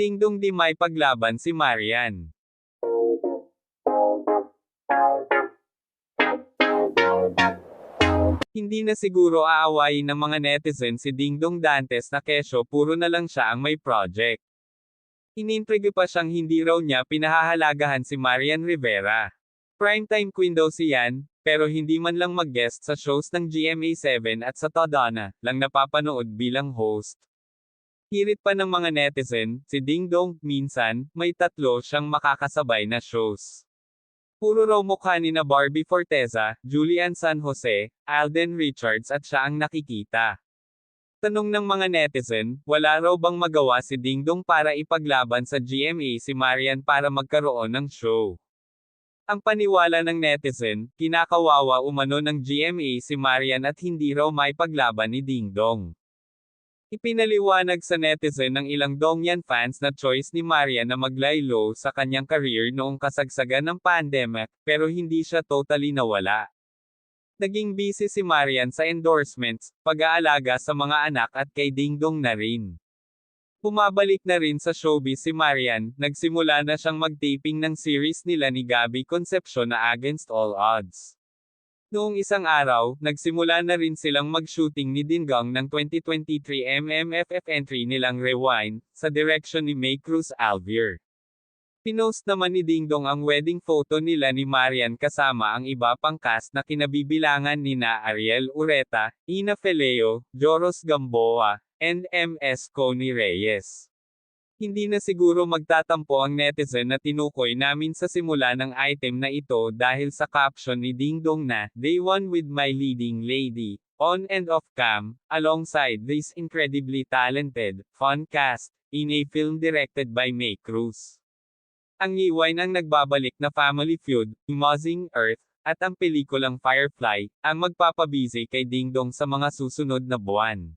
Dingdong di may paglaban si Marian. Hindi na siguro aawayin ng mga netizen si Dingdong Dantes na kesyo puro na lang siya ang may project. Inintrigue pa siyang hindi raw niya pinahahalagahan si Marian Rivera. Primetime queen daw si Yan, pero hindi man lang mag-guest sa shows ng GMA7 at sa Tadana, lang napapanood bilang host. Hirit pa ng mga netizen, si Ding Dong, minsan, may tatlo siyang makakasabay na shows. Puro raw mukha ni na Barbie Forteza, Julian San Jose, Alden Richards at siya ang nakikita. Tanong ng mga netizen, wala raw bang magawa si Ding Dong para ipaglaban sa GMA si Marian para magkaroon ng show. Ang paniwala ng netizen, kinakawawa umano ng GMA si Marian at hindi raw may paglaban ni Ding Dong. Ipinaliwanag sa netizen ng ilang Dongyan fans na choice ni Marian na maglaylo sa kanyang career noong kasagsagan ng pandemic, pero hindi siya totally nawala. Naging busy si Marian sa endorsements, pag-aalaga sa mga anak at kay Ding Dong na rin. Bumabalik na rin sa showbiz si Marian, nagsimula na siyang mag-taping ng series nila ni Gabby Concepcion na Against All Odds. Noong isang araw, nagsimula na rin silang mag-shooting ni Dingdong ng 2023 MMFF entry nilang Rewind, sa direction ni May Cruz Alvier. Pinost naman ni Dingdong ang wedding photo nila ni Marian kasama ang iba pang cast na kinabibilangan ni na Ariel Ureta, Ina Feleo, Joros Gamboa, and MS Connie Reyes. Hindi na siguro magtatampo ang netizen na tinukoy namin sa simula ng item na ito dahil sa caption ni Ding Dong na, Day one with my leading lady, on and off cam, alongside this incredibly talented, fun cast, in a film directed by May Cruz. Ang iway ng nagbabalik na Family Feud, Mozing Earth, at ang pelikulang Firefly, ang magpapabisi kay Ding Dong sa mga susunod na buwan.